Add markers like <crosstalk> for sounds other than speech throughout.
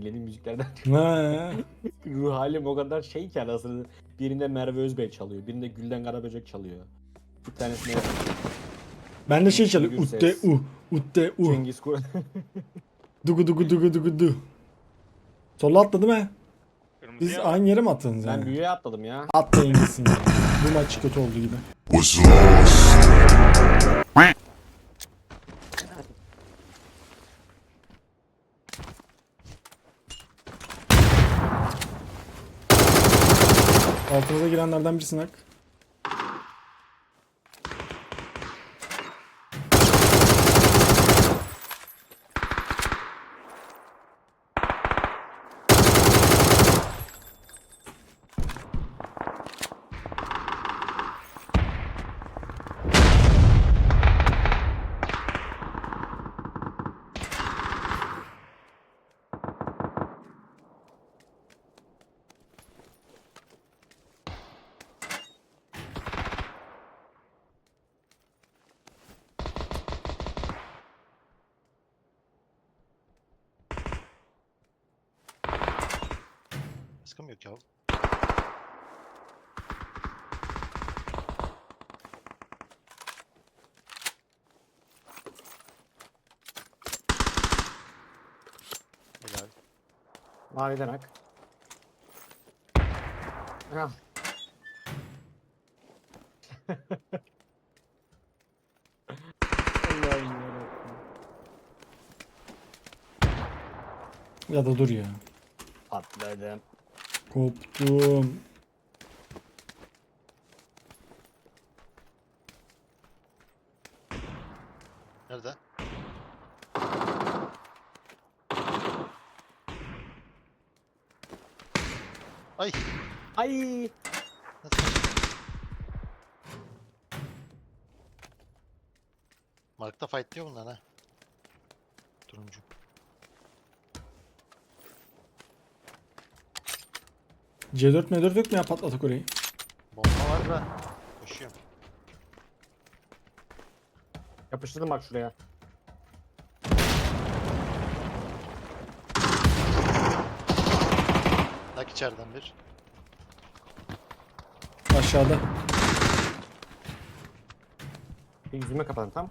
Dinlediğim müziklerden Ha. <laughs> ruh halim o kadar şey ki anasını. Birinde Merve Özbey çalıyor. Birinde Gülden Karaböcek çalıyor. Bir tanesinde Ben de şey çalıyor. Gürses. Utte u. Utte u. Cengiz Kur. <laughs> Dugu dugu dugu dugu du. Sola atladı mı? Biz ya. aynı yere mi attınız ben yani? büyüye atladım ya. Atlayın gitsin ya. Bu maç kötü oldu gibi. was lost. Altınıza girenlerden birisin hak. Sıkım yok ya. Helal. Maviden hak. Ah. Allah'ım yarabbim. Ya da dur ya. Atladım. Koptum. Nerede? Ay. Ay. Mark'ta fight diyor bunlar ha. Turuncu. C4 M4 yok mu ya patlatık orayı? Bomba var da. Koşuyorum. Yapıştırdım bak şuraya. Tak içeriden bir. Aşağıda. Bir yüzüme kapadım tam.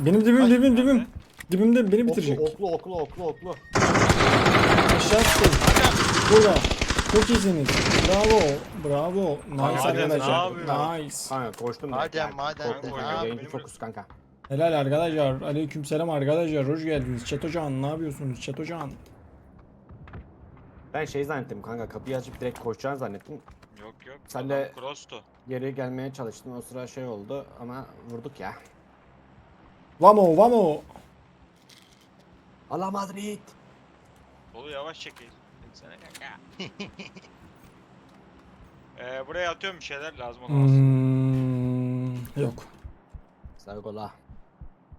Benim dibim Ay, dibim dibim. Dibimde beni bitirecek. Oklu oklu oklu oklu oklu. Aşağı attım. Burada. Çok iyisiniz. Bravo. Bravo. Nice Hadi, ne arkadaşlar. yapıyorsun? Nice. Kanka koştum. Madem, direkt. madem, Korktum ne kanka, yapayım? Yayıncı Benim- fokus kanka. Helal arkadaşlar. Aleykümselam arkadaşlar. Hoş geldiniz. Çetocan ne yapıyorsunuz? Çetocan. Ben şey zannettim kanka kapıyı açıp direkt koşacağını zannettim. Yok yok. Sen Adam de- Cross'tu. Geri gelmeye çalıştım o sıra şey oldu ama vurduk ya. Vamo vamo. Allah Madrid. Dolu yavaş çekil. Sana kanka. <laughs> ee, buraya atıyorum bir şeyler lazım olan varsa. Hmm, yok. Sargola.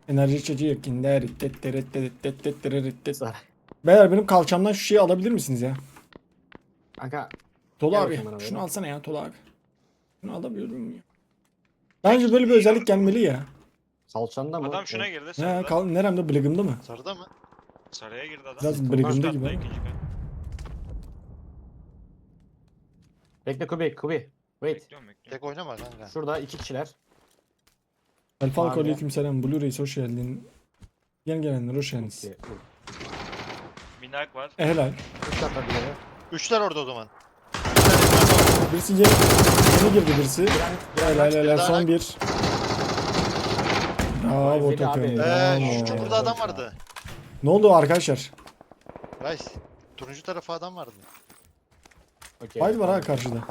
Enerji içeceği yok. Kinder. Sar. Beyler benim kalçamdan şu şeyi alabilir misiniz ya? Kanka Tolu Gel abi. bakayım bana Şunu böyle. alsana ya Tolu abi. Şunu alabiliyor muyum ya? Bence böyle bir özellik gelmeli ya. salçanda mı? Adam şuna girdi He, sarıda. kal neremde bligımda mı? Sarıda mı? Saraya girdi adam. Biraz Üst gibi ikinci kat. Bekle Kubi Kubi. Wait. Bekliyorum bekliyorum. Tek oynama kanka. Şurada iki kişiler. El Falco Abi. aleykümselam. Blue Reis hoş geldin. Yeni gelenler hoş geldiniz. İki. Minak var. E helal. Üç dakika biri. Üçler orada o zaman. Birisi yeni, yeni girdi birisi. Helal helal Daha- son bir. Bravo Vay takım. abi. Eee bravo. şu çukurda adam vardı. Ne oldu arkadaşlar? Guys. Turuncu tarafı adam vardı. Okey. Fight var ha karşıda.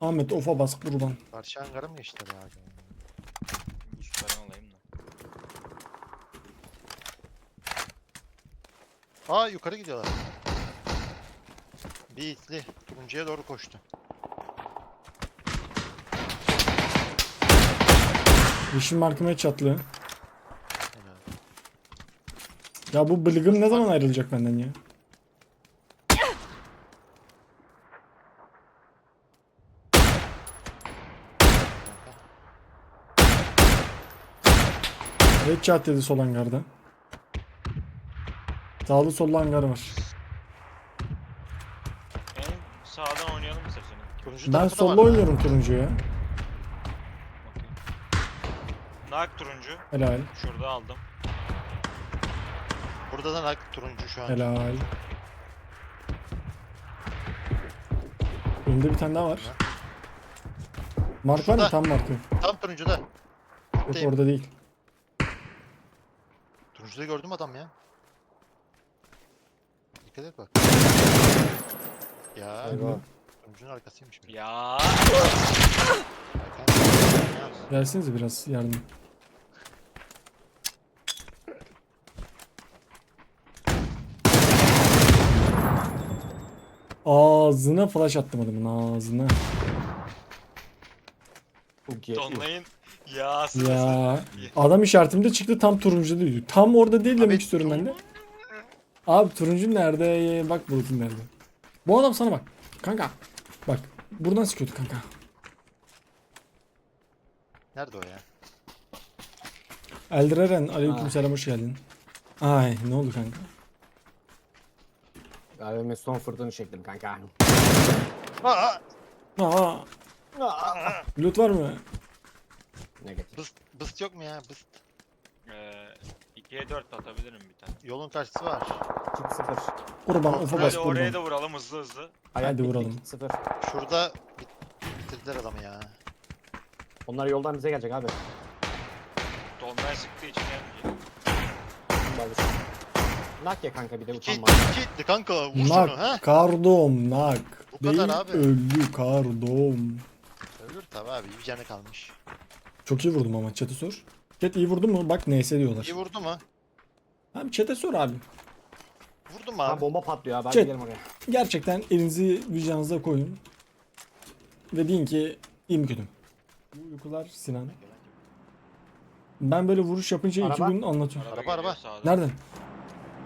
Ahmet ofa bas kurban. Karşı Ankara mı geçti ya? Boost falan alayım da. Aa yukarı gidiyorlar. Bir itli turuncuya doğru koştu. Yeşil markıma çatlı. Ya bu bılgım ne zaman ayrılacak benden ya? Headshot dedi sol hangarda. Sağlı sollu hangar var. En sağdan oynayalım istersen. Turuncu Ben tarafı da var ha. oynuyorum turuncuya. Okey. Nak turuncu. Helal. Şurada aldım. Burada da nak turuncu şu an. Helal. Önümde bir tane daha var. Mark var mı? Şurada. Tam markı. Tam turuncuda. Yok Buradayım. orada değil. Turuncuda gördüm adam ya. Dikkat et bak. Ya Eyvah. turuncunun arkasıymış. bir. Ya. Gelsinize biraz yardım. Ağzına flash attım adamın ağzına. Tonlayın. Ya sırası. Ya adam işaretimde çıktı tam turuncu değil. Tam orada değil demek Abi, istiyorum ben de. Abi turuncu nerede? Bak bulutun nerede? Bu adam sana bak. Kanka. Bak. Buradan sıkıyordu kanka. Nerede o ya? Eldreren aleykümselam hoş geldin. Ay ne oldu kanka? AVM son fırtını çektim kanka. Aa! Aa, loot var mı? Negatif. Bıst, bıst yok mu ya? Bıst. Ee, 2'ye 4 atabilirim bir tane. Yolun karşısı var. Çık sıfır. Kurban ufa bas Hadi oraya kurban. da vuralım hızlı hızlı. Hayat Hadi vuralım. git <laughs> Sıfır. Şurada bit bitirdiler adamı ya. Onlar yoldan bize gelecek abi. Dolmaya sıktığı için gelmeyecek. Barış. Nak ya kanka bir de utanma. iki itti kanka. Vur şunu ha. Nak, kardom, nak. Bu kadar Değil, abi. öldü kardom. Ölür tabi abi. Bir canı kalmış. Çok iyi vurdum ama chat'e sor. Chat iyi vurdu mu? Bak neyse diyorlar. İyi vurdu mu? Abi chat'e sor abi. Vurdu mu Lan abi? bomba patlıyor abi. Hadi gidelim oraya. Gerçekten elinizi vicdanınıza koyun. Ve deyin ki iyi mi kötü mü? Bu uykular Sinan. Ben böyle vuruş yapınca iki Araba. gün anlatıyorum. Araba, geliyor araba. sağdan. Nereden?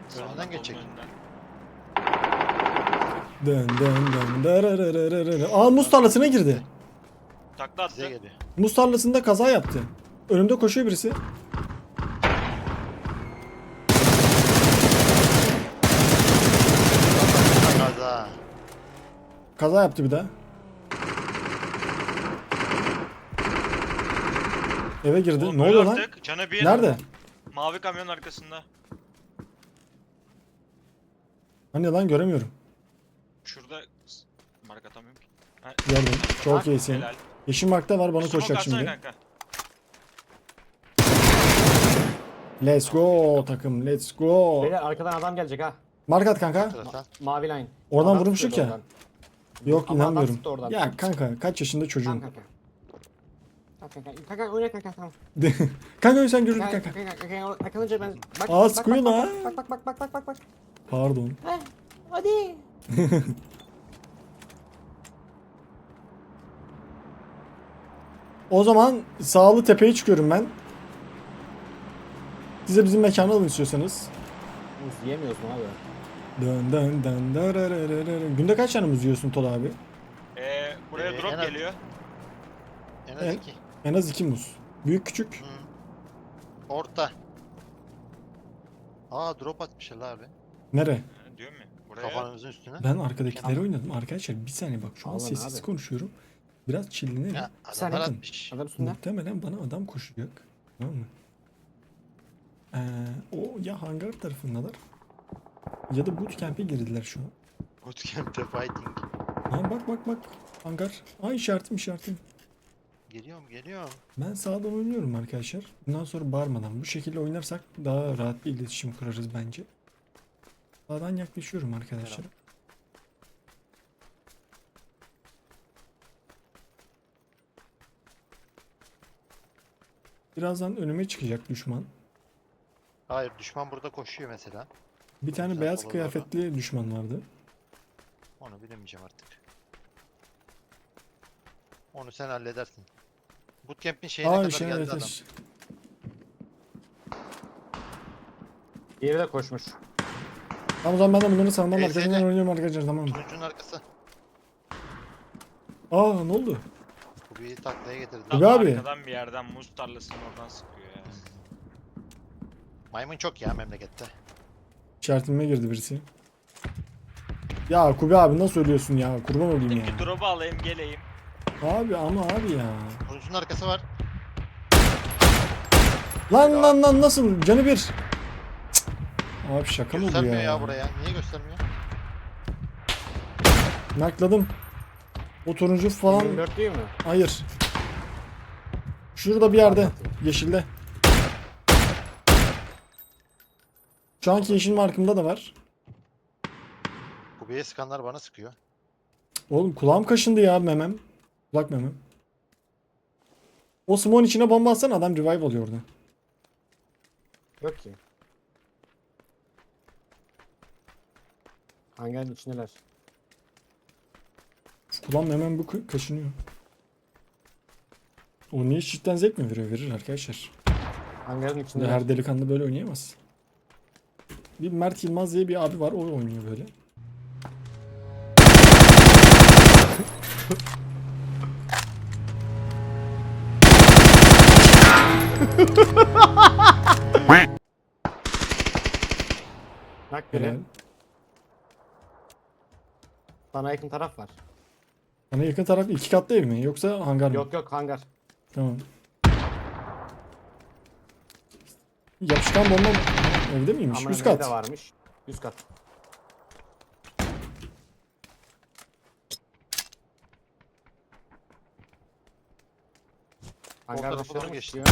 Sağdan, Önünden geçecek. önünden. Dön dön dön. Aa muz tarlasına girdi. Takla Size attı. geliyor. Muz tarlasında kaza yaptı. Önümde koşuyor birisi. Kaza. Kaza yaptı bir daha. Eve girdi. Oğlum ne öl oluyor lan? artık. Canı bir. Nerede? Mavi kamyonun arkasında. Hani lan göremiyorum. Şurada mark atamıyorum ki. Ha, Gördüm. Çok mark, iyisin. Helal. Yeşil markta var bana Smoke koşacak atsana şimdi. kanka. Let's go takım. Let's go. Beyler arkadan adam gelecek ha. Markat kanka. Taraftan. Mavi line. Oradan Adam vurmuştuk ya. oradan. Yok Ama adam inanmıyorum. oradan. Ya kanka kaç yaşında çocuğun? Tamam kanka. Tamam kanka. Kanka oyna kanka tamam. <laughs> kanka sen görürdün Kanka kanka. kanka ben bak Aa, bak, sıkıyor bak, lan. Bak bak bak bak bak bak bak. Pardon. Heh, Hadi. O zaman Sağlı Tepe'ye çıkıyorum ben. Size bizim mekanı alın istiyorsanız. Muz yiyemiyoruz mu abi? Dön dön dön dararararara. Günde kaç tane muz yiyorsun Tol abi? Ee, buraya Ee, drop en az- geliyor. En az En- iki. En az iki muz. Büyük küçük. Hı. Orta. Aa drop atmışlar la abi. Nere? Buraya. Kafanızın üstüne. Ben arkadakileri oynadım. Arkadaşlar bir saniye bak şu an Alın sessiz abi. konuşuyorum. Biraz çillenelim. Ya Sen adamlar bakın. atmış. Adam üstünde. Muhtemelen bana adam koşacak. Tamam mı? Ee, o ya hangar tarafındalar ya da bootcamp'e girdiler şu an. Bootcamp'te fighting. Ha bak bak bak. Hangar. Aa işaretim işaretim. Geliyorum geliyorum. Ben sağdan oynuyorum arkadaşlar. Bundan sonra bağırmadan bu şekilde oynarsak daha rahat bir iletişim kurarız bence. Sağdan yaklaşıyorum arkadaşlar. Birazdan önüme çıkacak düşman. Hayır düşman burada koşuyor mesela. Bir tane Güzel, beyaz kıyafetli düşman vardı. Onu bilemeyeceğim artık. Onu sen halledersin. Bootcamp'in şeyine Aa kadar işte geldi evet. adam. Diğeri de koşmuş. Tamam o zaman ben de bunları savunmam arkadaşlar ne? oynuyorum arkadaşlar tamam mı? Turuncunun arkası. Aa ne oldu? Bu bir taklaya getirdi. Tabii Tam abi. Arkadan bir yerden muz tarlasının oradan sıkıyor ya. Maymun çok ya memlekette. İşaretime girdi birisi. Ya Kubi abi nasıl ölüyorsun ya? Kurban olayım ya. Bir drop'u alayım geleyim. Abi ama abi ya. Kurucunun arkası var. Lan lan lan nasıl? Canı bir. Abi şaka mı bu Göstermiyor ya? ya buraya. Niye göstermiyor? Nakladım. O turuncu falan. 24 değil mi? Hayır. Şurada bir yerde. Yeşilde. Şu anki yeşil markımda da var. Kubiye sıkanlar bana sıkıyor. Oğlum kulağım kaşındı ya memem. Kulak memem. O smoke'un içine bomba atsana adam revive oluyor orada. Yok ki. Hangarın içindeler. Kulağım memem bu ka- kaşınıyor. O niye cidden zevk mi veriyor? Verir arkadaşlar. Hangarın Şimdi içindeler. her delikanlı böyle oynayamaz. Bir Mert Yılmaz diye bir abi var o oynuyor böyle. Bak biri. Helal. Bana yakın taraf var. Bana yakın taraf iki katlı ev mi yoksa hangar mı? Yok yok hangar. Tamam. Yapışkan bomba? Evde miymiş? Ama Üst kat. varmış. Üst kat. Hangar tarafa dışarı doğru mı geçti. Yok.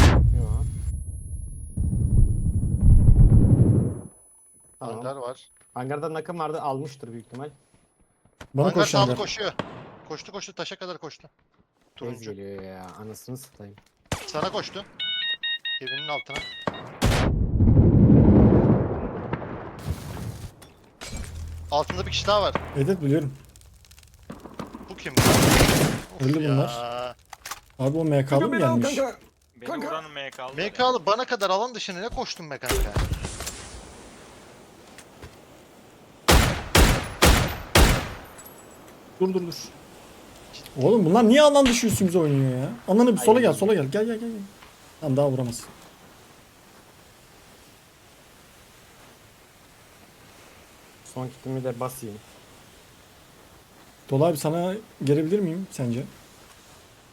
Tamam. Hangar var. Hangarda nakım vardı almıştır büyük ihtimal. Bana Hangar koş sağlı koşuyor. Koştu koştu taşa kadar koştu. Tez Turuncu. geliyor ya anasını satayım. Sana koştu. Evinin altına. Altında bir kişi daha var. Evet biliyorum. Bu kim? Öldü ya. bunlar. Abi o MK'lı mı gelmiş? Beni Kanka. vuranın MK'lı. MK'lı bana kadar alan dışına ne koştun be kanka? Dur dur dur. Oğlum bunlar niye alan dışı üstümüze oynuyor ya? Ananı bir sola gel sola gel. Gel gel gel. gel. Tamam daha vuramaz. Son kitimi de basayım. Dola abi sana gelebilir miyim sence?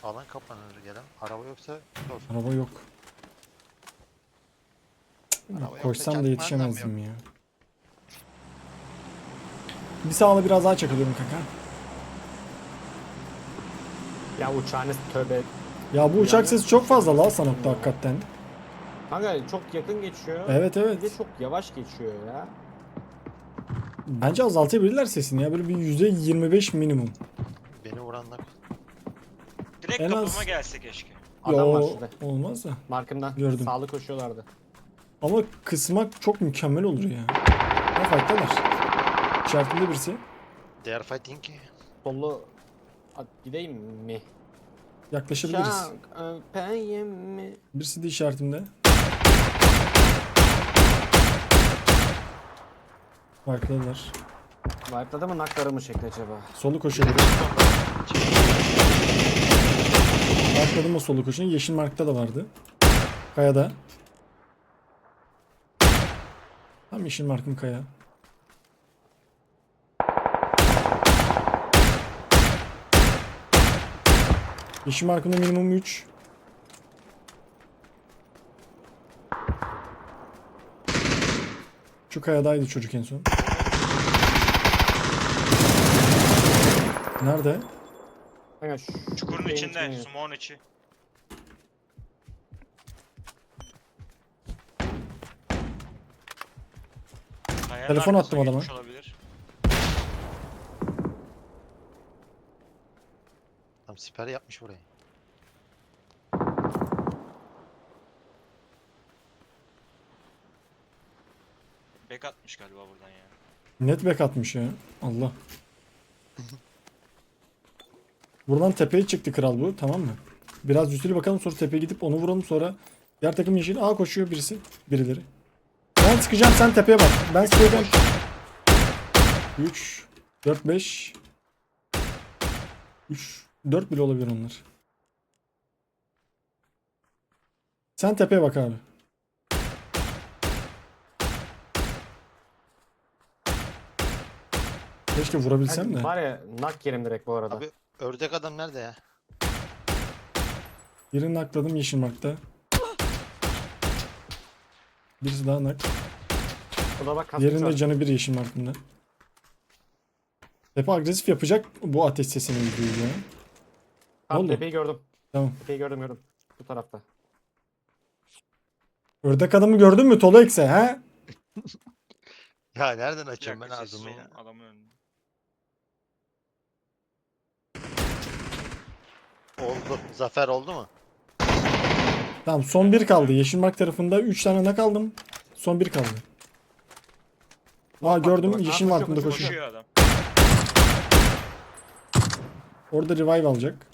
Alan kapanır gelen. Araba yoksa zor. Araba yok. Araba yoksa Koşsam da yetişemezdim ya. Bir sağla biraz daha çakalıyorum kanka. Ya uçağınız tövbe. Ya bu uçak sesi çok fazla la sanokta hakikaten. Kanka çok yakın geçiyor. Evet Bir de evet. çok yavaş geçiyor ya. Bence azaltabilirler sesini ya böyle bir %25 minimum. Beni vuranlar. Direkt En az- kapıma gelse keşke. Adam var Yo, şurada. olmaz da. Markımdan. Gördüm. Sağlı koşuyorlardı. Ama kısmak çok mükemmel olur ya. Ha fight'talar. İşaretinde birisi. They are fighting. Sollu At, gideyim mi? Yaklaşabiliriz. Çok öpeyim mi? Birisi de işaretimde. Farklılar. Wipe'ladı mı nakları mı çekti acaba? Solu koşuyor. Farkladım o solu koşuyor. Yeşil markta da vardı. Kayada. Tam yeşil markım kaya. Yeşil markımda minimum 3. Şu kayadaydı çocuk en son. Nerede? Kanka şu Çukurun şeyin içinde, içine- smoke'un içi. Kayanın Telefon arkasına attım adama. geçmiş Olabilir. Tam siper yapmış burayı. Bek atmış galiba buradan ya. Net back atmış ya. Allah. Buradan tepeye çıktı kral bu tamam mı? Biraz üstüne bakalım sonra tepeye gidip onu vuralım sonra diğer takım yeşil. Aa koşuyor birisi. Birileri. Ben sıkacağım sen tepeye bak. Ben sıkacağım. 3 4 5 3 4 bile olabilir onlar. Sen tepeye bak abi. Keşke vurabilsem de. Var ya nak yerim direkt bu arada. Abi ördek adam nerede ya? Birini nakladım yeşil markta. Birisi daha nak. O bak kaskı Yerinde var. canı bir yeşil markında. Tepe agresif yapacak bu ateş sesini duyuyor. Tamam oldu? tepeyi gördüm. Tamam. Tepeyi gördüm gördüm. Bu tarafta. Ördek adamı gördün mü Tolu Ekse ha? <laughs> Ya nereden açıyorum ben sessiz ağzımı ya? Adamın önünde. Oldu. Zafer oldu mu? Tamam son bir kaldı. Yeşil mark tarafında 3 tane nak aldım. Son bir kaldı. Aa gördüm yeşil markında koşuyor, koşuyor. Koşuyor adam. Orada revive alacak.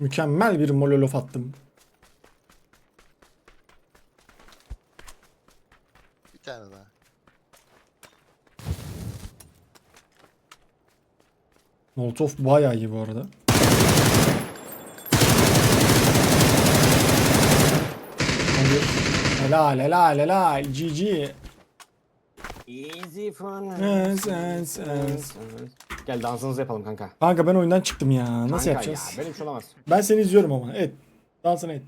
Mükemmel bir mololof attım. Bir tane daha. Molotov bayağı iyi bu arada. Hayır. Helal helal helal GG. Easy fun. Yes, yes, yes. Gel dansınızı yapalım kanka. Kanka ben oyundan çıktım ya. Nasıl Kanka yapacağız? Ya, bir şey olamaz. Ben seni izliyorum ama. Evet. Dansını et.